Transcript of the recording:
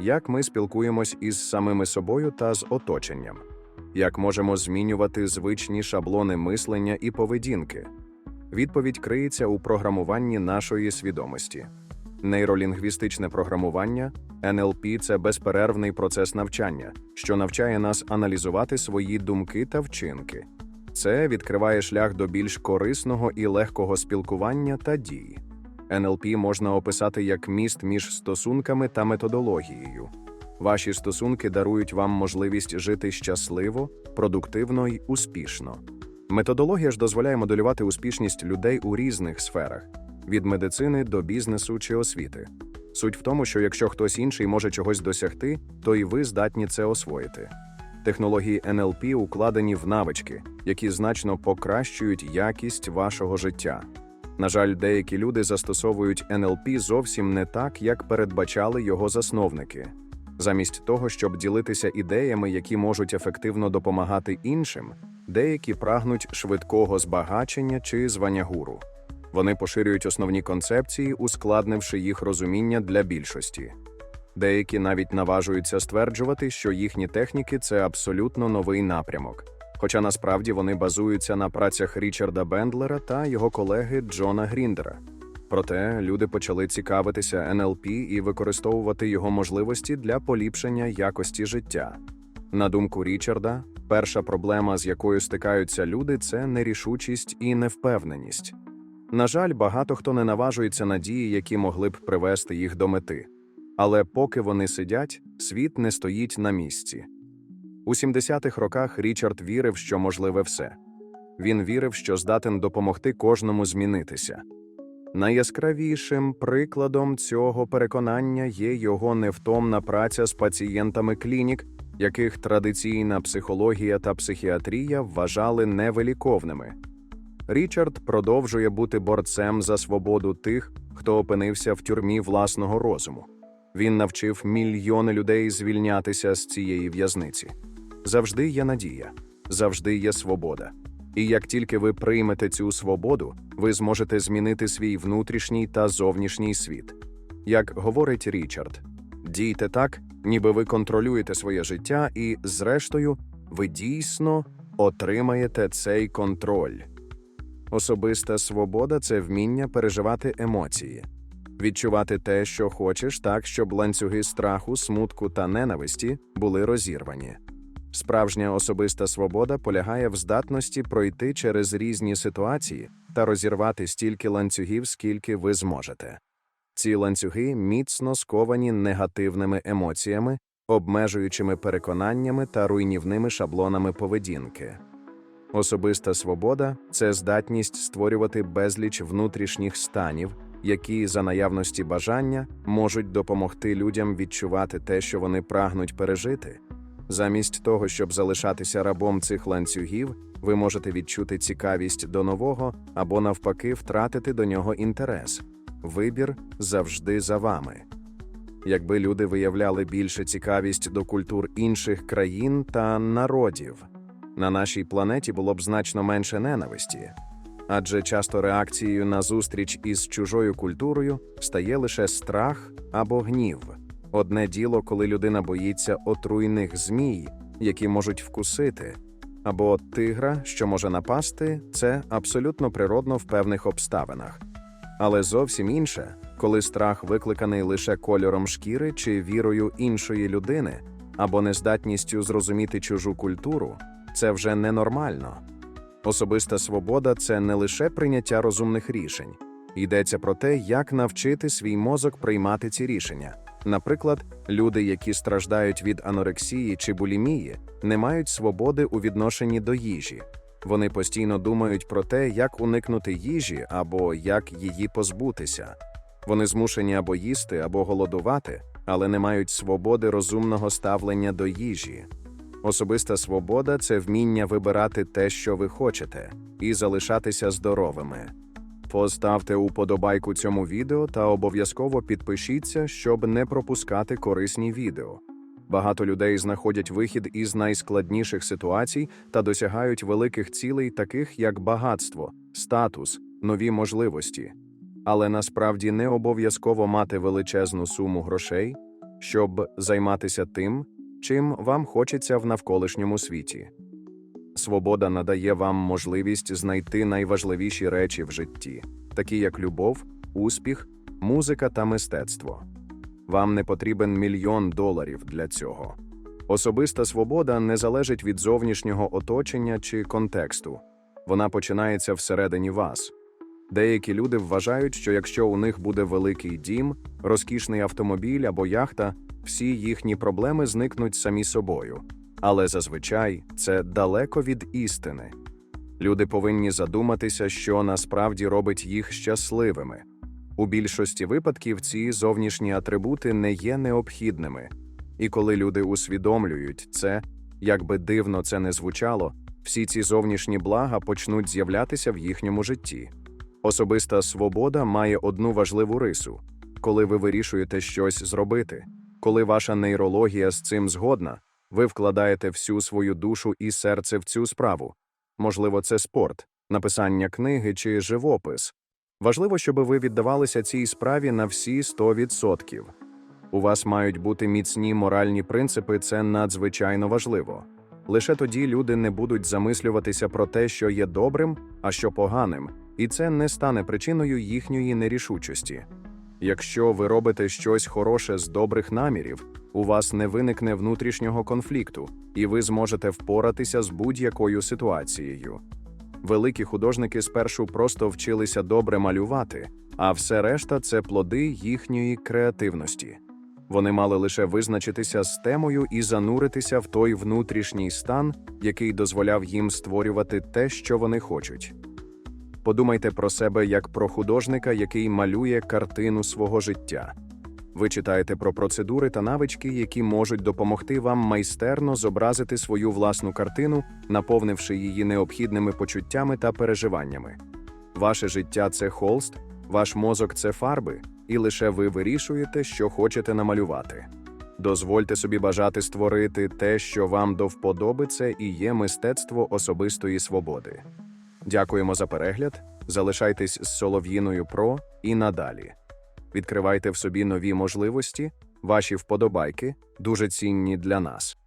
як ми спілкуємось із самими собою та з оточенням, як можемо змінювати звичні шаблони мислення і поведінки. Відповідь криється у програмуванні нашої свідомості. Нейролінгвістичне програмування НЛП – це безперервний процес навчання, що навчає нас аналізувати свої думки та вчинки. Це відкриває шлях до більш корисного і легкого спілкування та дій. НЛП можна описати як міст між стосунками та методологією. Ваші стосунки дарують вам можливість жити щасливо, продуктивно й успішно. Методологія ж дозволяє моделювати успішність людей у різних сферах від медицини до бізнесу чи освіти. Суть в тому, що якщо хтось інший може чогось досягти, то і ви здатні це освоїти. Технології НЛП укладені в навички, які значно покращують якість вашого життя. На жаль, деякі люди застосовують НЛП зовсім не так, як передбачали його засновники. Замість того, щоб ділитися ідеями, які можуть ефективно допомагати іншим, деякі прагнуть швидкого збагачення чи звання гуру. Вони поширюють основні концепції, ускладнивши їх розуміння для більшості. Деякі навіть наважуються стверджувати, що їхні техніки це абсолютно новий напрямок, хоча насправді вони базуються на працях Річарда Бендлера та його колеги Джона Гріндера. Проте люди почали цікавитися НЛП і використовувати його можливості для поліпшення якості життя. На думку Річарда, перша проблема, з якою стикаються люди, це нерішучість і невпевненість. На жаль, багато хто не наважується на дії, які могли б привести їх до мети. Але поки вони сидять, світ не стоїть на місці. У 70-х роках Річард вірив, що можливе все. Він вірив, що здатен допомогти кожному змінитися. Найяскравішим прикладом цього переконання є його невтомна праця з пацієнтами клінік, яких традиційна психологія та психіатрія вважали невиліковними. Річард продовжує бути борцем за свободу тих, хто опинився в тюрмі власного розуму. Він навчив мільйони людей звільнятися з цієї в'язниці. Завжди є надія, завжди є свобода. І як тільки ви приймете цю свободу, ви зможете змінити свій внутрішній та зовнішній світ. Як говорить Річард, дійте так, ніби ви контролюєте своє життя, і, зрештою, ви дійсно отримаєте цей контроль. Особиста свобода це вміння переживати емоції, відчувати те, що хочеш, так, щоб ланцюги страху, смутку та ненависті були розірвані. Справжня особиста свобода полягає в здатності пройти через різні ситуації та розірвати стільки ланцюгів, скільки ви зможете. Ці ланцюги міцно сковані негативними емоціями, обмежуючими переконаннями та руйнівними шаблонами поведінки. Особиста свобода це здатність створювати безліч внутрішніх станів, які за наявності бажання можуть допомогти людям відчувати те, що вони прагнуть пережити. Замість того, щоб залишатися рабом цих ланцюгів, ви можете відчути цікавість до нового або, навпаки, втратити до нього інтерес. Вибір завжди за вами. Якби люди виявляли більше цікавість до культур інших країн та народів, на нашій планеті було б значно менше ненависті, адже часто реакцією на зустріч із чужою культурою стає лише страх або гнів. Одне діло, коли людина боїться отруйних змій, які можуть вкусити, або тигра, що може напасти, це абсолютно природно в певних обставинах. Але зовсім інше, коли страх викликаний лише кольором шкіри чи вірою іншої людини, або нездатністю зрозуміти чужу культуру, це вже ненормально. Особиста свобода це не лише прийняття розумних рішень, йдеться про те, як навчити свій мозок приймати ці рішення. Наприклад, люди, які страждають від анорексії чи булімії, не мають свободи у відношенні до їжі. Вони постійно думають про те, як уникнути їжі або як її позбутися. Вони змушені або їсти, або голодувати, але не мають свободи розумного ставлення до їжі. Особиста свобода це вміння вибирати те, що ви хочете, і залишатися здоровими. Поставте уподобайку цьому відео та обов'язково підпишіться, щоб не пропускати корисні відео. Багато людей знаходять вихід із найскладніших ситуацій та досягають великих цілей, таких як багатство, статус, нові можливості. Але насправді не обов'язково мати величезну суму грошей. щоб займатися тим, чим вам хочеться в навколишньому світі. Свобода надає вам можливість знайти найважливіші речі в житті, такі як любов, успіх, музика та мистецтво. Вам не потрібен мільйон доларів для цього. Особиста свобода не залежить від зовнішнього оточення чи контексту. Вона починається всередині вас. Деякі люди вважають, що якщо у них буде великий дім, розкішний автомобіль або яхта, всі їхні проблеми зникнуть самі собою. Але зазвичай це далеко від істини. Люди повинні задуматися, що насправді робить їх щасливими. У більшості випадків ці зовнішні атрибути не є необхідними. І коли люди усвідомлюють це, як би дивно це не звучало, всі ці зовнішні блага почнуть з'являтися в їхньому житті. Особиста свобода має одну важливу рису коли ви вирішуєте щось зробити, коли ваша нейрологія з цим згодна, ви вкладаєте всю свою душу і серце в цю справу. Можливо, це спорт, написання книги чи живопис. Важливо, щоб ви віддавалися цій справі на всі 100%. У вас мають бути міцні моральні принципи, це надзвичайно важливо. Лише тоді люди не будуть замислюватися про те, що є добрим, а що поганим, і це не стане причиною їхньої нерішучості. Якщо ви робите щось хороше з добрих намірів, у вас не виникне внутрішнього конфлікту, і ви зможете впоратися з будь-якою ситуацією. Великі художники спершу просто вчилися добре малювати, а все решта це плоди їхньої креативності. Вони мали лише визначитися з темою і зануритися в той внутрішній стан, який дозволяв їм створювати те, що вони хочуть. Подумайте про себе як про художника, який малює картину свого життя. Ви читаєте про процедури та навички, які можуть допомогти вам майстерно зобразити свою власну картину, наповнивши її необхідними почуттями та переживаннями. Ваше життя це холст, ваш мозок це фарби, і лише ви вирішуєте, що хочете намалювати. Дозвольте собі бажати створити те, що вам до вподоби, це і є мистецтво особистої свободи. Дякуємо за перегляд. Залишайтесь з Солов'їною Про і надалі. Відкривайте в собі нові можливості, ваші вподобайки дуже цінні для нас.